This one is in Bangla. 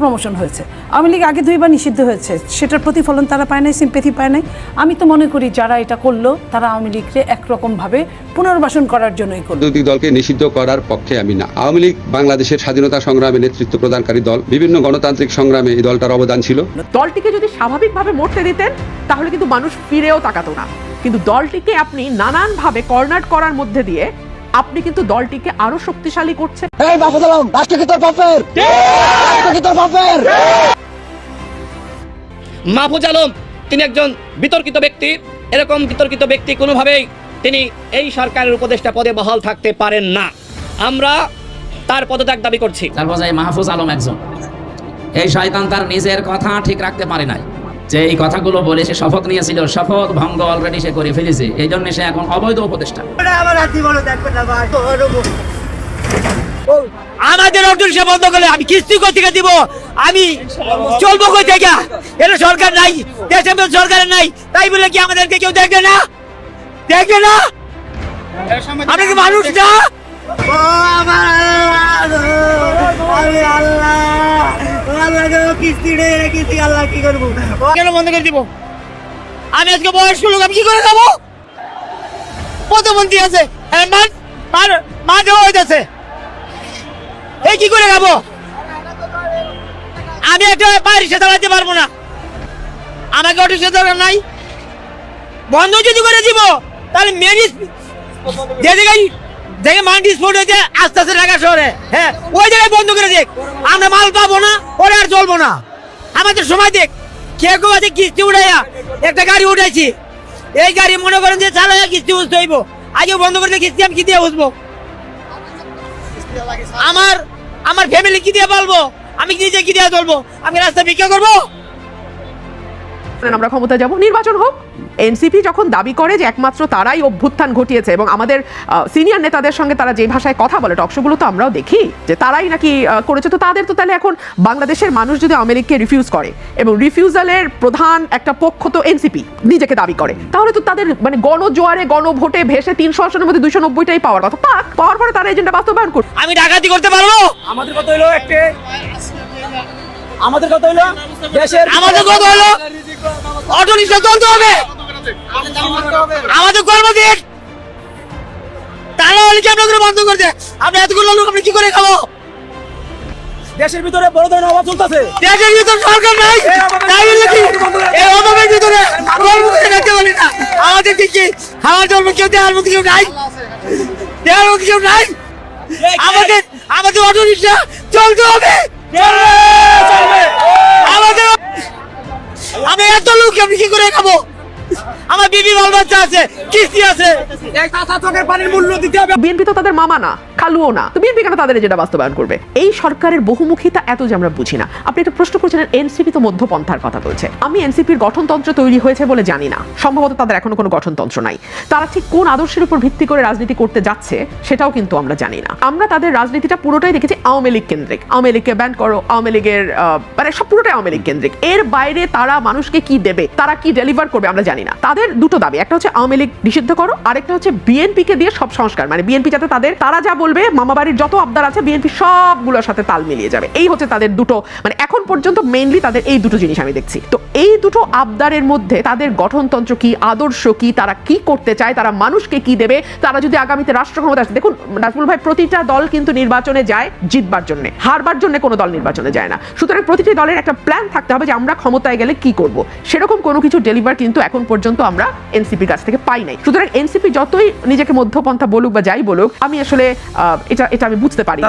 প্রমোশন হয়েছে। আওয়ামী লীগ আগে দুইবার নিষিদ্ধ হয়েছে। সেটার প্রতিফলন তারা পায় নাই সিম্পেথি পায় নাই। আমি তো মনে করি যারা এটা করল তারা আওয়ামী লীগকে একরকমভাবে পুনর্বাসন করার জন্যই করল। রাজনৈতিক দলকে নিষিদ্ধ করার পক্ষে আমি না। আওয়ামী লীগ বাংলাদেশের স্বাধীনতা সংগ্রামে নেতৃত্ব প্রদানকারী দল বিভিন্ন গণতান্ত্রিক সংগ্রামে এই দলটার অবদান ছিল। দলটিকে যদি স্বাভাবিকভাবে মরতে দিতেন তাহলে কিন্তু মানুষ ফিরেও তাকাতো না। কিন্তু দলটিকে আপনি নানানভাবে কর্নার করার মধ্যে দিয়ে আপনি কিন্তু দলটিকে আরও শক্তিশালী করছেন। এই বাপের আলম আজকে কি তোর বাপের আজকে কি তোর বাপের মাহফুজ আলম তিনি একজন বিতর্কিত ব্যক্তি। এরকম বিতর্কিত ব্যক্তি কোনোভাবেই তিনি এই সরকারের উপদেষ্টা পদে বহাল থাকতে পারেন না। আমরা তার পদত্যাগ দাবি করছি। তারপর মাহফুজ আলম একজন। এই শয়তান তার নিজের কথা ঠিক রাখতে পারে নাই। যে এই কথাগুলো বলে সে শপথ নিয়েছিল। শপথ ভঙ্গ অলরেডি সে করে ফেলেছে। এই জন্য সে এখন অবৈধ উপদেষ্টা। আমাদের অর্জন সে বন্ধ করলে আমি কিস্তি কোথেকে দিব? আমি চলবো কই থেকে? এটা সরকার নাই দেশের সরকার নাই। তাই বলে কি আমাদেরকে কেউ দেখবে না? দেখবে না? আমরা কি মানুষ না? আমি আজকে বয়স্ক লোক আমি কি করে খাব প্রধানমন্ত্রী আছে। হ্যাঁ, মান দেওয়া হইতেছে। এই কি করে খাব আমি একটা বাইরে সে চালাতে পারব না। আমাকে অটো সে নাই। বন্ধ যদি করে দিব তাহলে মেরিস যে দেখে মান ডিসপোর্ট হয়েছে, আস্তে আস্তে ঢাকা শহরে। হ্যাঁ ওই জায়গায় বন্ধ করে দেখ আমরা মাল পাবো না, পরে আর চলবো না। আমাদের সময় দেখ কে কেউ আছে কিস্তি উঠাইয়া, একটা গাড়ি উঠাইছি। এই গাড়ি মনে করেন যে চালাইয়া কিস্তি বুঝতে হইব। আজকে বন্ধ করে কিস্তি আমি কি দিয়ে বুঝব? আমার আমার ফ্যামিলি কি দিয়ে পালবো? আমি নিজে কি দিয়ে চলবো? আমি রাস্তা ভিক্ষা করব? আমরা ক্ষমতা যাব। নির্বাচন হোক। এনসিপি যখন দাবি করে যে একমাত্র তারাই অভ্যুত্থান ঘটিয়েছে এবং আমাদের সিনিয়র নেতাদের সঙ্গে তারা যে ভাষায় কথা বলে টকশোগুলো তো আমরাও দেখি যে তারাই নাকি করেছে। তো তাদের তো তাহলে এখন বাংলাদেশের মানুষ যদি লীগকে রিফিউজ করে এবং রিফিউজালের প্রধান একটা পক্ষ তো এনসিপি নিজেকে দাবি করে তাহলে তো তাদের মানে গণজোয়ারে গণভোটে ভেসে তিনশো আসনের মধ্যে দুইশো নব্বইটাই পাওয়ার কথা। পাক পাওয়ার পরে তারা এজেন্ডা বাস্তবায়ন করবে আমি ডাকাতি করতে পারব? আমাদের কথা হইল একটা আমাদের কথা হইল দেশের আমাদের কত হলো অটো রিক্সা চলতে হবে। আমাদের কর্মদিন তারা হলে কি আপনাদের বন্ধ করছে আমরা এতগুলো লোক আমরা কি করে খাব? দেশের ভিতরে বড় ধরনের অভাব চলতেছে। দেশের ভিতর সরকার নাই। তাই কি? এই অভাবের ভিতরে কর্ম রাখতে পারি না। আমাদের কি কি? খাওয়ার জন্য কেউ দেওয়ার মতো কেউ নাই। দেওয়ার মতো কেউ নাই। আমাদের আমাদের অটো রিক্সা চলতে হবে। আমাদের আমি কি করে খাব? আমার বিবি ভালো বাচ্চা আছে কিস্তি আছে। পানির মূল্য দিতে হবে। বিএনপি তো তাদের মামা না। খালুও না। তো বিএনপি কেন তাদের যেটা বাস্তবায়ন করবে? এই সরকারের বহুমুখিতা এত যে আমরা বুঝি না। আপনি একটা প্রশ্ন করছিলেন এনসিপি তো মধ্যপন্থার কথা বলছে। আমি এনসিপির গঠনতন্ত্র তৈরি হয়েছে বলে জানি না। সম্ভবত তাদের এখনও কোনো গঠনতন্ত্র নাই। তারা ঠিক কোন আদর্শের উপর ভিত্তি করে রাজনীতি করতে যাচ্ছে, সেটাও কিন্তু আমরা জানি না। আমরা তাদের রাজনীতিটা পুরোটাই দেখেছি আওয়ামী লীগ কেন্দ্রিক। আওয়ামী লীগকে ব্যান করো, আওয়ামী লীগের মানে সব পুরোটাই আওয়ামী লীগ কেন্দ্রিক। এর বাইরে তারা মানুষকে কি দেবে, তারা কি ডেলিভার করবে আমরা জানি না। তাদের দুটো দাবি, একটা হচ্ছে আওয়ামী লীগ নিষিদ্ধ করো, আরেকটা হচ্ছে বিএনপি কে দিয়ে সব সংস্কার মানে বিএনপি যাতে তাদের, তারা যা বলবে মামা বাড়ির যত আবদার আছে বিএনপি সবগুলোর সাথে তাল মিলিয়ে যাবে। এই হচ্ছে তাদের দুটো মানে এখন পর্যন্ত মেইনলি তাদের এই দুটো জিনিস আমি দেখছি। তো এই দুটো আবদারের মধ্যে তাদের গঠনতন্ত্র কি, আদর্শ কি, তারা কি করতে চায়, তারা মানুষকে কি দেবে, তারা যদি আগামীতে রাষ্ট্র ক্ষমতা আসে, দেখুন, নাজমুল ভাই, প্রতিটা দল কিন্তু নির্বাচনে যায় জিতবার জন্য। হারবার জন্য কোনো দল নির্বাচনে যায় না। সুতরাং প্রতিটি দলের একটা প্ল্যান থাকতে হবে যে আমরা ক্ষমতায় গেলে কি করব। সেরকম কোনো কিছু ডেলিভার কিন্তু এখন পর্যন্ত আমরা এনসিপির কাছ থেকে পাই নাই। সুতরাং এনসিপি যতই নিজেকে মধ্যপন্থা বলুক বা যাই বলুক, আমি আসলে এটা এটা আমি বুঝতে পারি